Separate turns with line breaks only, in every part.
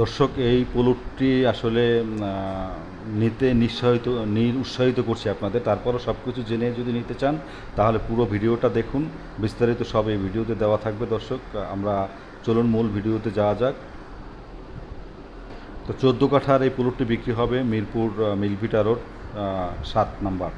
দর্শক, এই প্লটটি আসলে নিতে নিঃসাহিত উৎসাহিত করছে আপনাদের। তারপরও সব কিছু জেনে যদি নিতে চান, তাহলে পুরো ভিডিওটা দেখুন। বিস্তারিত সব এই ভিডিওতে দেওয়া থাকবে দর্শক। আমরা চলুন মূল ভিডিওতে যাওয়া যাক। তো চোদ্দ কাঠার এই প্লটটি বিক্রি হবে মিরপুর মিলভিটা রোড সাত নাম্বার।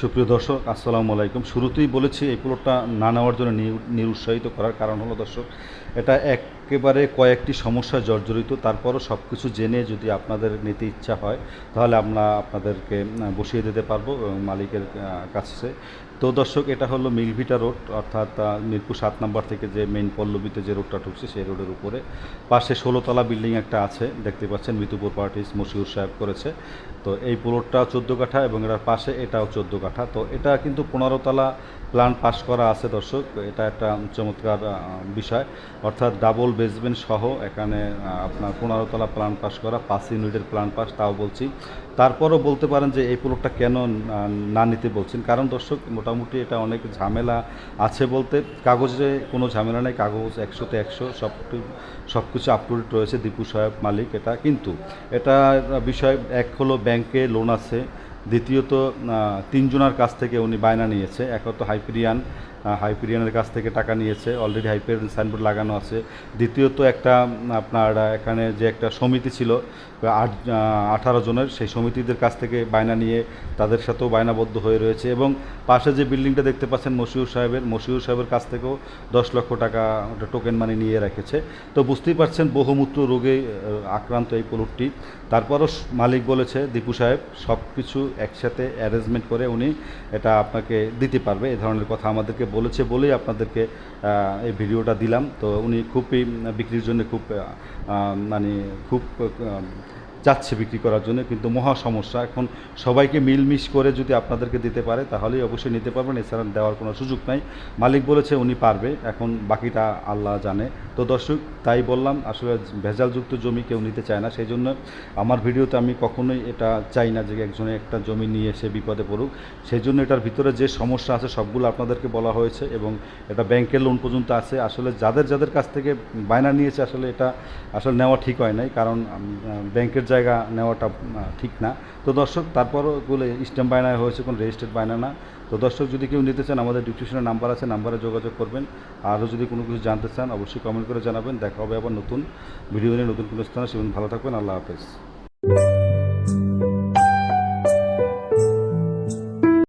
সুপ্রিয় দর্শক, আসসালামু আলাইকুম। শুরুতেই বলেছি, এই প্লটটা না নেওয়ার জন্য নিরু- নিরুৎসাহিত করার কারণ হলো দর্শক, এটা একেবারে কয়েকটি সমস্যা জর্জরিত, তারপরও সব কিছু জেনে যদি আপনাদের নিতে ইচ্ছা হয়, তাহলে আমরা আপনাদেরকে বসিয়ে দিতে পারব মালিকের কাছে। তো দর্শক, এটা হলো মিলভিটা রোড, অর্থাৎ মিরপুর সাত নম্বর থেকে যে মেইন পল্লবীতে যে রোডটা ঢুকছে, সেই রোডের উপরে। পাশে ষোলোতলা বিল্ডিং একটা আছে, দেখতে পাচ্ছেন, মিতুপুর পার্টিস মশিউর সাহেব করেছে। তো এই প্লটটা চোদ্দ কাঠা এবং এটার পাশে এটাও চোদ্দ কাঠা। তো এটা কিন্তু পনেরো তলা প্ল্যান পাস করা আছে দর্শক, এটা একটা চমৎকার বিষয়। অর্থাৎ ডাবল বেসমেন্ট সহ এখানে আপনার পনেরো তলা প্ল্যান পাস করা, পাঁচ ইউনিটের প্ল্যান পাস তাও বলছি। তারপরও বলতে পারেন যে এই প্লটটা কেন না নিতে বলছেন? কারণ দর্শক, মোটামুটি এটা অনেক ঝামেলা আছে বলতে, কাগজে কোনো ঝামেলা নেই, কাগজ একশোতে একশো সব সব কিছু আপ টু রয়েছে, দীপু সাহেব মালিক এটা। কিন্তু এটা বিষয়, এক হলো ব্যাংকে লোন আছে দ্বিতীয়ত তিনজনের কাছ থেকে উনি বায়না নিয়েছে। এক আহ, হাইপিরিয়ানের কাছ থেকে টাকা নিয়েছে। অলরেডি হাইপিরিয়ান সাইনবোর্ড লাগানো আছে। দ্বিতীয়ত একটা আপনার এখানে যে একটা সমিতি ছিল আট আঠারো জনের সেই সমিতিদের কাছ থেকে বায়না নিয়ে তাদের সাথেও বায়নাবদ্ধ হয়ে রয়েছে এবং পাশে যে বিল্ডিংটা দেখতে পাচ্ছেন মশিউর সাহেবের মশিউর সাহেবের কাছ থেকেও দশ লক্ষ টাকা ওটা টোকেন মানি নিয়ে রেখেছে। তো বুঝতেই পারছেন বহুমূত্র রোগে আক্রান্ত এই প্লটটি। তারপরও মালিক বলেছে দীপু সাহেব সব কিছু একসাথে অ্যারেঞ্জমেন্ট করে উনি এটা আপনাকে দিতে পারবে এই ধরনের কথা আমাদেরকে বলেছে বলেই আপনাদেরকে এই ভিডিওটা দিলাম। তো উনি খুবই বিক্রির জন্য খুব মানে খুব যাচ্ছে বিক্রি করার জন্য, কিন্তু মহা সমস্যা। এখন সবাইকে মিলমিশ করে যদি আপনাদেরকে দিতে পারে, তাহলেই অবশ্যই নিতে পারবেন। এছাড়া দেওয়ার কোনো সুযোগ নাই। মালিক বলেছে উনি পারবে। এখন বাকিটা আল্লাহ জানে। তো দর্শক, তাই বললাম, আসলে ভেজালযুক্ত জমি কেউ নিতে চায় না। সেই জন্য আমার ভিডিওতে আমি কখনোই এটা চাই না যে একজনে একটা জমি নিয়ে এসে বিপদে পড়ুক। সেই জন্য এটার ভিতরে যে সমস্যা আছে সবগুলো আপনাদেরকে বলা হয়েছে এবং এটা ব্যাংকের লোন পর্যন্ত আছে। আসলে যাদের যাদের কাছ থেকে বায়না নিয়েছে, আসলে এটা আসলে নেওয়া ঠিক হয় নাই। কারণ ব্যাংকের জায়গা নেওয়াটা ঠিক না। তো দর্শক, তারপরও এগুলো স্ট্যাম্প বায়নায় হয়েছে, কোনো রেজিস্টার্ড বায়না না। তো দর্শক, যদি কেউ নিতে চান, আমাদের ডিসক্রিপশনের নাম্বার আছে, নাম্বারে যোগাযোগ করবেন। আরও যদি কোনো কিছু জানতে চান, অবশ্যই কমেন্ট করে জানাবেন। দেখা হবে আবার নতুন ভিডিও নিয়ে নতুন কোনো স্থানে। সেদিন ভালো থাকবেন। আল্লাহ হাফেজ।